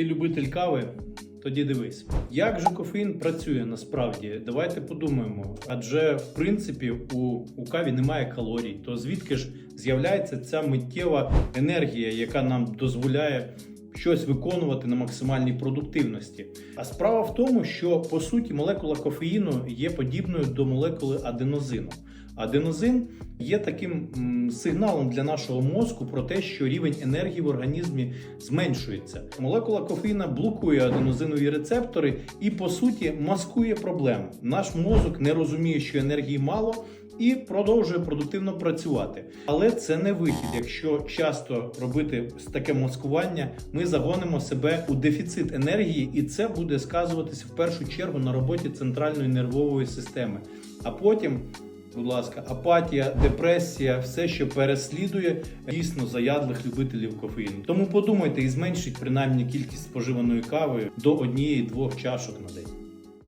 Ти любитель кави? Тоді дивись, як же кофеїн працює насправді. Давайте подумаємо. Адже в принципі у, у каві немає калорій, то звідки ж з'являється ця миттєва енергія, яка нам дозволяє щось виконувати на максимальній продуктивності. А справа в тому, що по суті молекула кофеїну є подібною до молекули аденозину. Аденозин є таким сигналом для нашого мозку про те, що рівень енергії в організмі зменшується. Молекула кофеїна блокує аденозинові рецептори і, по суті, маскує проблему. Наш мозок не розуміє, що енергії мало. І продовжує продуктивно працювати, але це не вихід. Якщо часто робити таке маскування, ми загонимо себе у дефіцит енергії, і це буде сказуватися в першу чергу на роботі центральної нервової системи. А потім Будь ласка, апатія, депресія, все, що переслідує дійсно заядлих любителів кофеїну. Тому подумайте і зменшіть принаймні кількість споживаної кави до однієї-двох чашок на день.